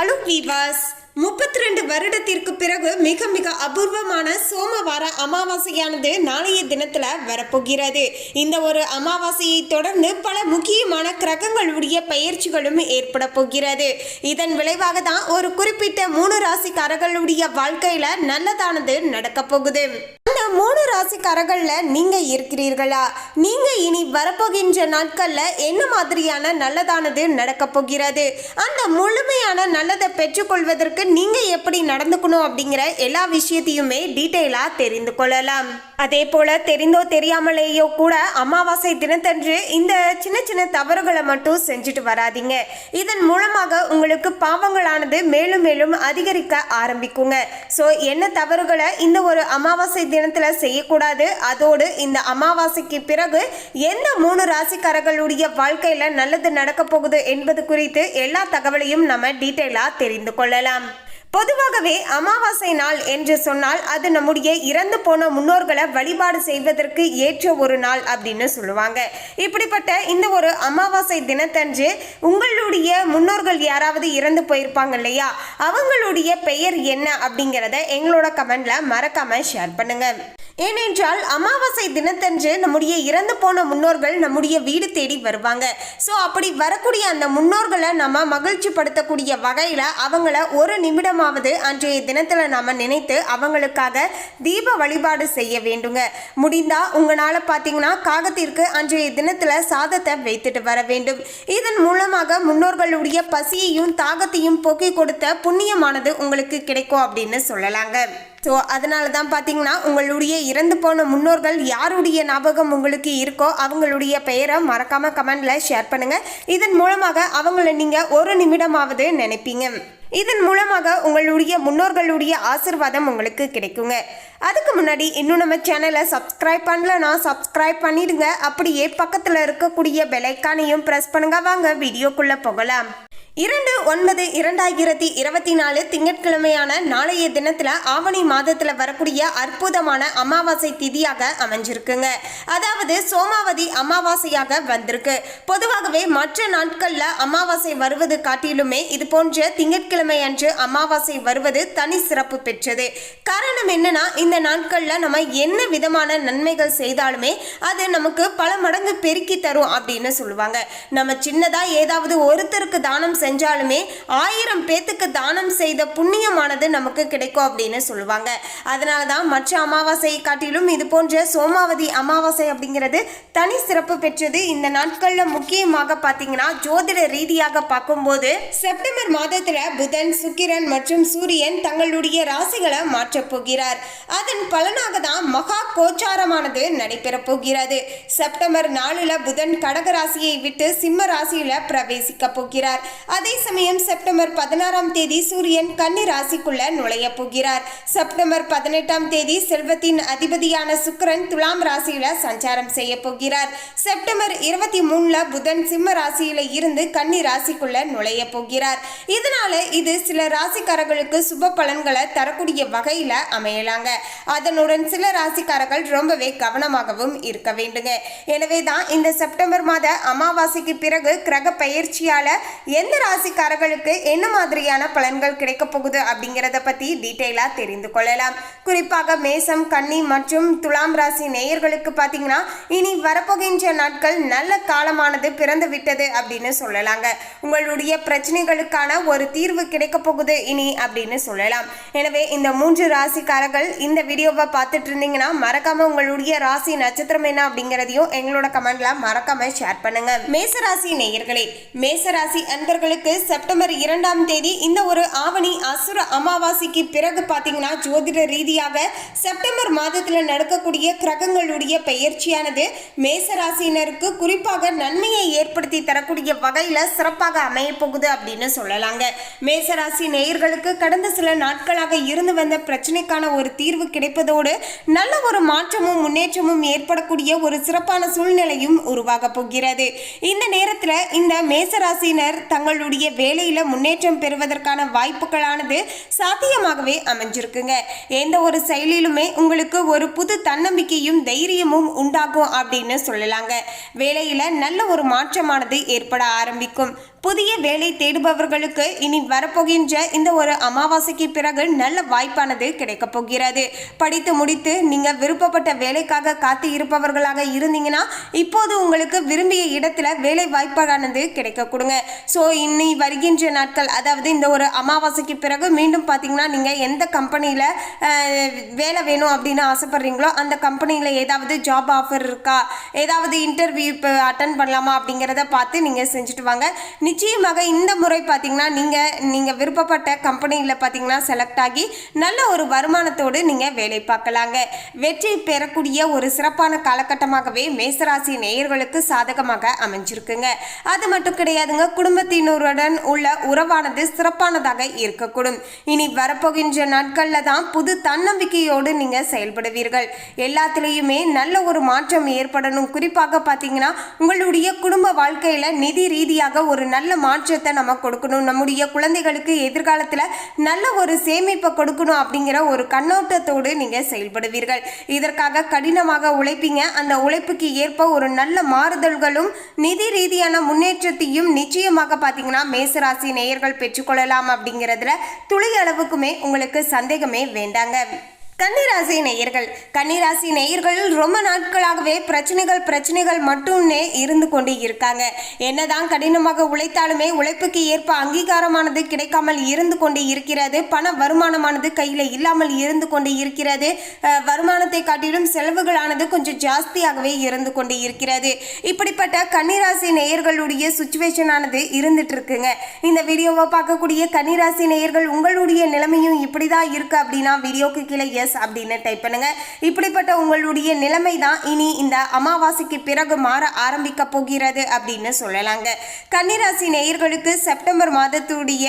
Allow வீவாஸ் முப்பத்தி ரெண்டு வருடத்திற்கு பிறகு மிக மிக அபூர்வமான சோமவார அமாவாசையானது நாளைய தினத்துல வரப்போகிறது. இந்த ஒரு அமாவாசையை தொடர்ந்து பல முக்கியமான கிரகங்களுடைய பயிற்சிகளும் ஏற்பட போகிறது. இதன் விளைவாக தான் ஒரு குறிப்பிட்ட மூணு ராசிக்காரர்களுடைய வாழ்க்கையில நல்லதானது நடக்கப் போகுது. அந்த மூணு ராசிக்காரர்கள்ல நீங்க இருக்கிறீர்களா? நீங்க இனி வரப்போகின்ற நாட்கள்ல என்ன மாதிரியான நல்லதானது நடக்க போகிறது? அந்த முழுமையான நல்லதை பெற்றுக்கொள்வதற்கு நீங்க எப்படி நடந்துக்கணும் அப்படிங்கிற எல்லா விஷயத்தையுமே டீட்டெயிலா தெரிந்து கொள்ளலாம். அதே போல தெரிந்தோ தெரியாமலேயோ கூட அமாவாசை தினத்தன்று இந்த சின்ன சின்ன தவறுகளை மட்டும் செஞ்சுட்டு வராதீங்க. இதன் மூலமாக உங்களுக்கு பாவங்களானது மேலும் மேலும் அதிகரிக்க ஆரம்பிக்குங்க. ஸோ என்ன தவறுகளை இந்த ஒரு அமாவாசை தினத்துல செய்யக்கூடாது. அதோடு இந்த அமாவாசைக்கு பிறகு எந்த மூணு ராசிக்காரர்களுடைய வாழ்க்கையில நல்லது நடக்க போகுது என்பது குறித்து எல்லா தகவலையும் நம்ம டீட்டெயிலா தெரிந்து கொள்ளலாம். பொதுவாகவே அமாவாசை நாள் என்று சொன்னால் அது நம்முடைய இறந்து போன முன்னோர்களை வழிபாடு செய்வதற்கு ஏற்ற ஒரு நாள் அப்படின்னு சொல்லுவாங்க. இப்படிப்பட்ட இந்த ஒரு அமாவாசை தினத்தன்று உங்களுடைய முன்னோர்கள் யாராவது இறந்து போயிருப்பாங்க இல்லையா? அவங்களுடைய பெயர் என்ன அப்படிங்கிறத எங்களோட கமெண்ட்ல மறக்காம ஷேர் பண்ணுங்க. ஏனென்றால் அமாவாசை தினத்தன்று நம்முடைய இறந்து போன முன்னோர்கள் நம்முடைய வீடு தேடி வருவாங்க. ஸோ அப்படி வரக்கூடிய அந்த முன்னோர்களை நம்ம மகிழ்ச்சி படுத்தக்கூடிய வகையில் அவங்கள ஒரு நிமிடமாவது அன்றைய தினத்தில் நம்ம நினைத்து அவங்களுக்காக தீப வழிபாடு செய்ய வேண்டுங்க. முடிந்தா உங்களால் பார்த்தீங்கன்னா காகத்திற்கு அன்றைய தினத்தில் சாதத்தை வைத்துட்டு வர வேண்டும். இதன் மூலமாக முன்னோர்களுடைய பசியையும் தாகத்தையும் போக்கிக் கொடுத்த புண்ணியமானது உங்களுக்கு கிடைக்கும் அப்படின்னு சொல்லலாங்க. ஸோ அதனால தான் பார்த்தீங்கன்னா உங்களுடைய இறந்து போன முன்னோர்கள் யாருடைய ஞாபகம் உங்களுக்கு இருக்கோ அவங்களுடைய பெயரை மறக்காமல் கமெண்டில் ஷேர் பண்ணுங்கள் இதன் மூலமாக அவங்கள நீங்கள் ஒரு நிமிடமாவது நினைப்பீங்க. இதன் மூலமாக உங்களுடைய முன்னோர்களுடைய ஆசிர்வாதம் உங்களுக்கு கிடைக்குங்க. அதுக்கு முன்னாடி இன்னும் நம்ம சேனலை சப்ஸ்கிரைப் பண்ணலன்னா சப்ஸ்கிரைப் பண்ணிடுங்க. அப்படியே பக்கத்தில் இருக்கக்கூடிய பெலைக்கானையும் ப்ரெஸ் பண்ணுங்க. வாங்க வீடியோக்குள்ளே போகலாம். இரண்டு ஒன்பது இரண்டாயிரத்தி இருபத்தி நாலு திங்கட்கிழமையான நாளைய தினத்துல ஆவணி மாதத்துல வரக்கூடிய அற்புதமான அமாவாசை திதியாக அமைஞ்சிருக்குங்க. அதாவது சோமாவதி அமாவாசையாக வந்திருக்கு. பொதுவாகவே மற்ற நாட்கள்ல அமாவாசை வருவது காட்டிலுமே இது போன்ற திங்கட்கிழமை அன்று அமாவாசை வருவது தனி சிறப்பு பெற்றது. காரணம் என்னன்னா இந்த நாட்கள்ல நம்ம என்ன விதமான நன்மைகள் செய்தாலுமே அது நமக்கு பல மடங்கு பெருக்கி தரும் அப்படின்னு சொல்லுவாங்க. நம்ம சின்னதா ஏதாவது ஒருத்தருக்கு தானம் செஞ்சாலுமே ஆயிரம் பேத்துக்கு தானம் செய்த புண்ணியமானது நமக்கு கிடைக்கும் அப்படின்னு சொல்லுவாங்க. அதனால தான் மற்ற அமாவாசையை காட்டிலும் இது போன்ற சோமாவதி அமாவாசை அப்படிங்கிறது தனி சிறப்பு பெற்றது. இந்த நாட்களில் முக்கியமாக பார்த்தீங்கன்னா ஜோதிட ரீதியாக பார்க்கும்போது செப்டம்பர் மாதத்தில் புதன் சுக்கிரன் மற்றும் சூரியன் தங்களுடைய ராசிகளை மாற்றப் போகிறார். அதன் பலனாக தான் மகா கோச்சாரமானது நடைபெறப் போகிறது. செப்டம்பர் நாலுல புதன் கடக ராசியை விட்டு சிம்ம ராசியில பிரவேசிக்க போகிறார். அதே சமயம் செப்டம்பர் பதினாறாம் தேதி சூரியன் கன்னி ராசிக்குள்ள நுழைய போகிறார். செப்டம்பர் பதினெட்டாம் தேதி செல்வத்தின் அதிபதியான சுக்கிரன் துலாம் ராசியில சஞ்சாரம் செய்ய போகிறார். செப்டம்பர் இருபத்தி மூணுல புதன் சிம்ம ராசியில இருந்து கன்னி ராசிக்குள்ள நுழைய போகிறார். இதனால இது சில ராசிக்காரர்களுக்கு சுப பலன்களை தரக்கூடிய வகையில அமையலாங்க. அதனுடன் சில ராசிக்காரர்கள் ரொம்பவே கவனமாகவும் இருக்க வேண்டுங்க. எனவே தான் இந்த செப்டம்பர் மாத அமாவாசைக்கு பிறகு கிரக பயிற்சியால எந்த ராசிக்காரர்களுக்கு என்ன மாதிரியான பலன்கள் கிடைக்க போகுது அப்படிங்கிறத பத்தி டீட்டெயிலா தெரிந்து கொள்ளலாம். குறிப்பாக மேசம் கன்னி மற்றும் துலாம் ராசி நேயர்களுக்கு பார்த்தீங்கன்னா இனி வரப்போகின்ற நாட்கள் நல்ல காலமானது பிறந்து விட்டது அப்படின்னு சொல்லலாங்க. உங்களுடைய பிரச்சனைகளுக்கான ஒரு தீர்வு கிடைக்க போகுது இனி அப்படின்னு சொல்லலாம். எனவே இந்த மூன்று ராசிக்காரர்கள் இந்த வீடியோவை பார்த்துட்டு இருந்தீங்கன்னா மறக்காம உங்களுடைய ராசி நட்சத்திரம் என்ன அப்படிங்கிறதையும் எங்களோட கமெண்ட்ல மறக்காம ஷேர் பண்ணுங்க. மேசராசி நேயர்களே மேசராசி அன்பர்களுக்கு செப்டம்பர் இரண்டாம் தேதி இந்த ஒரு ஆவணி அசுர அமாவாசைக்கு பிறகு பார்த்தீங்கன்னா ஜோதிட ரீதியாக செப்டம்பர் மாதத்தில் நடக்கக்கூடிய கிரகங்களுடைய பெயர்ச்சியானது மேசராசினருக்கு குறிப்பாக நன்மையை ஏற்படுத்தி தரக்கூடிய வகையில் சிறப்பாக அமையப்போகுது அப்படின்னு சொல்லலாங்க. மேசராசி நேயர்களுக்கு கடந்த சில நாட்களாக இருந்து வந்த பிரச்சனைக்கான ஒரு தீர்வு கிடைப்பதோடு நல்ல ஒரு மாற்றமும் முன்னேற்றமும் ஏற்படக்கூடிய ஒரு சிறப்பான சூழ்நிலையும் உருவாக போகிறது. இந்த நேரத்தில் இந்த மேசராசினர் தங்களுடைய வேலையில முன்னேற்றம் பெறுவதற்கான வாய்ப்புகளானது சாத்தியமாகவே அமைஞ்சிருக்குங்க. எந்த ஒரு செயலிலுமே உங்களுக்கு ஒரு புது தன்னம்பிக்கையும் தைரியமும் உண்டாகும் அப்படின்னு சொல்லலாங்க. வேலையில நல்ல ஒரு மாற்றமானது ஏற்பட ஆரம்பிக்கும். புதிய வேலை தேடுபவர்களுக்கு இனி வரப்போகின்ற இந்த ஒரு அமாவாசைக்கு பிறகு நல்ல வாய்ப்பானது கிடைக்கப் போகிறது. படித்து முடித்து நீங்க விருப்பப்பட்ட வேலைக்காக காத்து இருப்பவர்களாக இருந்தீங்கன்னா இப்போது உங்களுக்கு விரும்பிய இடத்துல வேலை வாய்ப்பானது கிடைக்க கொடுங்க. ஸோ இன்னி வருகின்ற நாட்கள் அதாவது இந்த ஒரு அமாவாசைக்கு பிறகு மீண்டும் பார்த்தீங்கன்னா நீங்க எந்த கம்பெனியில் வேலை வேணும் அப்படின்னு ஆசைப்படுறீங்களோ அந்த கம்பெனியில் ஏதாவது ஜாப் ஆஃபர் இருக்கா? ஏதாவது இன்டர்வியூ இப்போ அட்டன் பண்ணலாமா அப்படிங்கிறத பார்த்து நீங்கள் செஞ்சுட்டு வாங்க. நிச்சயமாக இந்த முறை பார்த்தீங்கன்னா நீங்கள் நீங்கள் விருப்பப்பட்ட கம்பெனியில் பார்த்தீங்கன்னா செலக்ட் ஆகி நல்ல ஒரு வருமானத்தோடு நீங்கள் வேலை பார்க்கலாங்க. வெற்றி பெறக்கூடிய ஒரு சிறப்பான காலகட்டமாகவே மேசராசி நேயர்களுக்கு சாதகமாக அமைஞ்சிருக்குங்க. அது மட்டும் கிடையாதுங்க குடும்பத்தினருடன் உள்ள உறவானது சிறப்பானதாக இருக்கக்கூடும். இனி வரப்போகின்ற நாட்களில் தான் புது தன்னம்பிக்கையோடு நீங்கள் செயல்படுவீர்கள். எல்லாத்துலேயுமே நல்ல ஒரு மாற்றம் ஏற்படணும். குறிப்பாக பார்த்தீங்கன்னா உங்களுடைய குடும்ப வாழ்க்கையில் நிதி ரீதியாக ஒரு நல்ல மாற்றத்தை நம்ம கொடுக்கணும். நம்முடைய குழந்தைகளுக்கு எதிர்காலத்தில் நல்ல ஒரு சேமிப்பை கொடுக்கணும் அப்படிங்கிற ஒரு கண்ணோட்டத்தோடு நீங்கள் செயல்படுவீர்கள். இதற்காக கடினமாக உழைப்பீங்க. அந்த உழைப்புக்கு ஏற்ப ஒரு நல்ல மாறுதல்களும் நிதி ரீதியான முன்னேற்றத்தையும் நிச்சயமாக பார்த்தீங்கன்னா மேசராசி நேயர்கள் பெற்றுக்கொள்ளலாம் அப்படிங்கிறதுல துளி அளவுக்குமே உங்களுக்கு சந்தேகமே வேண்டாங்க. கன்னிராசி நேயர்கள். கன்னிராசி நேயர்கள் ரொம்ப நாட்களாகவே பிரச்சனைகள் பிரச்சனைகள் மட்டுமே இருந்து கொண்டு இருக்காங்க. என்னதான் கடினமாக உழைத்தாலுமே உழைப்புக்கு ஏற்ப அங்கீகாரமானது கிடைக்காமல் இருந்து கொண்டு இருக்கிறது. பண வருமானமானது கையில் இல்லாமல் இருந்து கொண்டு இருக்கிறது. வருமானத்தை காட்டிலும் செலவுகளானது கொஞ்சம் ஜாஸ்தியாகவே இருந்து கொண்டு இருக்கிறது. இப்படிப்பட்ட கன்னிராசி நேயர்களுடைய சுச்சுவேஷன் ஆனது இருந்துட்டு இருக்குங்க இந்த வீடியோவை பார்க்கக்கூடிய கன்னிராசி நேயர்கள் உங்களுடைய நிலைமையும் இப்படிதான் இருக்கு அப்படின்னா வீடியோக்கு கீழே எஸ் அப்படின்னு டைப் பண்ணுங்க. இப்படிப்பட்ட உங்களுடைய நிலைமை தான் இனி இந்த அமாவாசைக்கு பிறகு மாற ஆரம்பிக்க போகிறது அப்படின்னு சொல்லலாங்க. கன்னிராசி நேயர்களுக்கு செப்டம்பர் மாதத்துடைய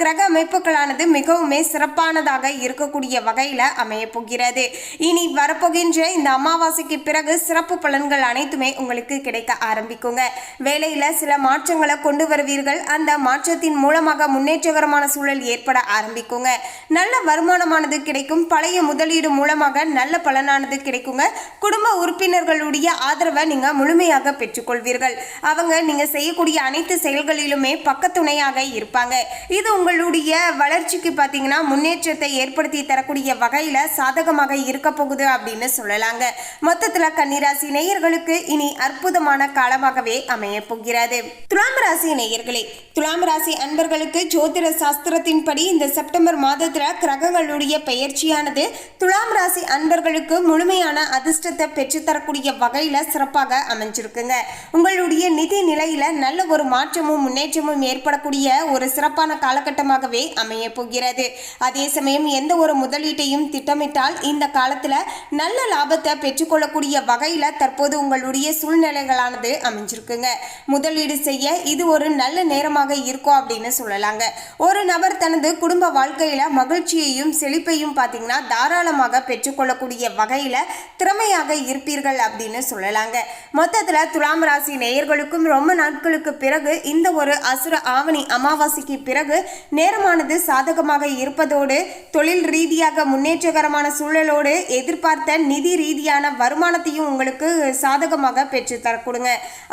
கிரக அமைப்புகளானது மிகவுமே சிறப்பானதாக இருக்கக்கூடிய வகையில் அமைய போகிறது. இனி வரப்போகின்ற இந்த அமாவாசைக்கு பிறகு சிறப்பு பலன்கள் அனைத்துமே உங்களுக்கு கிடைக்க ஆரம்பிக்குங்க. வேலையில் சில மாற்றங்களை கொண்டு வருவீர்கள். அந்த மாற்றத்தின் மூலமாக முன்னேற்றகரமான சூழல் ஏற்பட ஆரம்பிக்குங்க. நல்ல வருமானமானது கிடைக்கும். பழைய முதலீடு மூலமாக நல்ல பலனானது கிடைக்குங்க. குடும்ப உறுப்பினர்களுடைய ஆதரவை நீங்க முழுமையாக பெற்றுக்கொள்வீர்கள். அவங்க நீங்க செய்யக்கூடிய அனைத்து செயல்களிலுமே பக்கத்துணையாக இருப்பாங்க. இது உங்களுடைய வளர்ச்சிக்கு பார்த்தீங்கன்னா முன்னேற்றத்தை ஏற்படுத்தி தரக்கூடிய வகையில சாதகமாக இருக்க போகுது அப்படின்னு சொல்லலாங்க. மொத்தத்துல கன்னிராசி நேயர்களுக்கு இனி அற்புதமான காலமாகவே அமைய போகிறது. துலாம் ராசி நேயர்களே துலாம் ராசி அன்பர்களுக்கு ஜோதிட சாஸ்திரத்தின்படி இந்த செப்டம்பர் மாதத்துல கிரகங்களுடைய பெயர்ச்சியானது துலாம் ராசி அன்பர்களுக்கு முழுமையான அதிர்ஷ்டத்தை பெற்றுத்தரக்கூடிய வகையில் சிறப்பாக அமைஞ்சிருக்குங்க. உங்களுடைய நிதி நிலையில் நல்ல ஒரு மாற்றமும் முன்னேற்றமும் ஏற்படக்கூடிய ஒரு சிறப்பான காலகட்டமாகவே அமைய போகிறது. அதே சமயம் எந்த ஒரு முதலீட்டையும் திட்டமிட்டால் இந்த காலத்தில் நல்ல லாபத்தை பெற்றுக்கொள்ளக்கூடிய வகையில் தற்போது உங்களுடைய சூழ்நிலைகளானது அமைஞ்சிருக்குங்க. முதலீடு செய்ய இது ஒரு நல்ல நேரமாக இருக்கும் அப்படின்னு சொல்லலாங்க. ஒரு நபர் தனது குடும்ப வாழ்க்கையில் மகிழ்ச்சியையும் செழிப்பையும் பார்த்தீங்கன்னா தாராளமாக பெற்றுக்கொள்ளக்கூடிய வகையில் திறமையாக இருப்பீர்கள் அப்படின்னு சொல்லலாங்க. மொத்தத்தில் துலாம் ராசி நேயர்களுக்கும் ரொம்ப நாட்களுக்கு பிறகு இந்த ஒரு அசுர ஆவணி அமாவாசைக்கு பிறகு நேரமானது சாதகமாக இருப்பதோடு தொழில் ரீதியாக முன்னேற்றகரமான சூழலோடு எதிர்பார்த்த நிதி ரீதியான வருமானத்தையும் உங்களுக்கு சாதகமாக பெற்று தரக்கூடுங்க.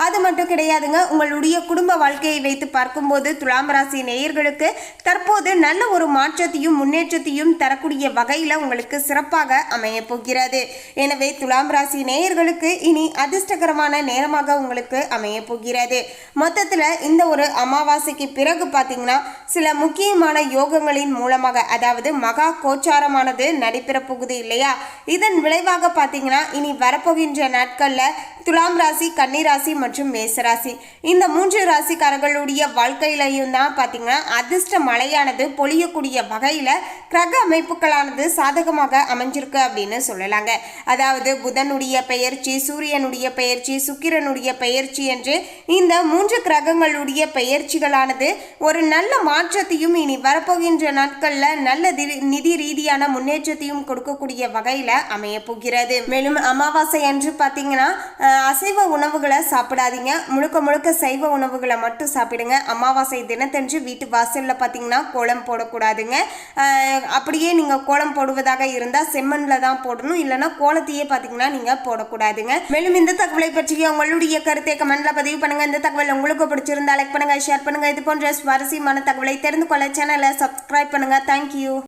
அது மட்டும் கிடையாதுங்க உங்களுடைய குடும்ப வாழ்க்கையை வைத்து பார்க்கும்போது துலாம் ராசி நேயர்களுக்கு தற்போது நல்ல ஒரு மாற்றத்தையும் முன்னேற்றத்தையும் தரக்கூடிய வகையில் உங்களுக்கு சிறப்பாக அமைய போகிறது. எனவே துலாம் ராசி நேயர்களுக்கு இனி அதிர்ஷ்டகரமான நேரமாக உங்களுக்கு அமைய போகிறது. மொத்தத்தில் இந்த ஒரு அமாவாசைக்கு பிறகு பார்த்தீங்கன்னா சில முக்கியமான யோகங்களின் மூலமாக அதாவது மகா கோச்சாரமானது நடைபெற போகுது இல்லையா? இதன் விளைவாக பார்த்தீங்கன்னா இனி வரப்போகின்ற நாட்களில் துலாம் ராசி கன்னிராசி மற்றும் மேசராசி இந்த மூன்று ராசிக்காரர்களுடைய வாழ்க்கையிலையும் தான் பார்த்தீங்கன்னா அதிர்ஷ்ட மழையானது பொழியக்கூடிய வகையில் கிரக அமைப்புகளானது சாதக சாதகமாக அமைஞ்சிருக்கு அப்படின்னு சொல்லலாங்க. அதாவது புதனுடைய பெயர்ச்சி சூரியனுடைய பெயர்ச்சி சுக்கிரனுடைய பெயர்ச்சி என்று இந்த மூன்று கிரகங்களுடைய பெயர்ச்சிகளானது ஒரு நல்ல மாற்றத்தையும் இனி வரப்போகின்ற நாட்களில் நல்ல நிதி ரீதியான முன்னேற்றத்தையும் கொடுக்கக்கூடிய வகையில் அமைய போகிறது. மேலும் அமாவாசை அன்று பார்த்தீங்கன்னா அசைவ உணவுகளை சாப்பிடாதீங்க. முழுக்க முழுக்க சைவ உணவுகளை மட்டும் சாப்பிடுங்க. அமாவாசை தினத்தன்று வீட்டு வாசலில் பார்த்தீங்கன்னா கோலம் போடக்கூடாதுங்க. அப்படியே நீங்கள் கோலம் போடுவதாக போடுறதாக இருந்தால் செம்மண்ணில் தான் போடணும். இல்லைன்னா கோலத்தையே பார்த்தீங்கன்னா நீங்கள் போடக்கூடாதுங்க. மேலும் இந்த தகவலை பற்றி உங்களுடைய கருத்தை கமெண்ட்ல பதிவு பண்ணுங்க. இந்த தகவல் உங்களுக்கு பிடிச்சிருந்தா லைக் பண்ணுங்க ஷேர் பண்ணுங்க. இது போன்ற சுவாரஸ்யமான தகவலை தெரிந்து கொள்ள சேனலை சப்ஸ்கிரைப் பண்ணுங்க. தேங்க்யூ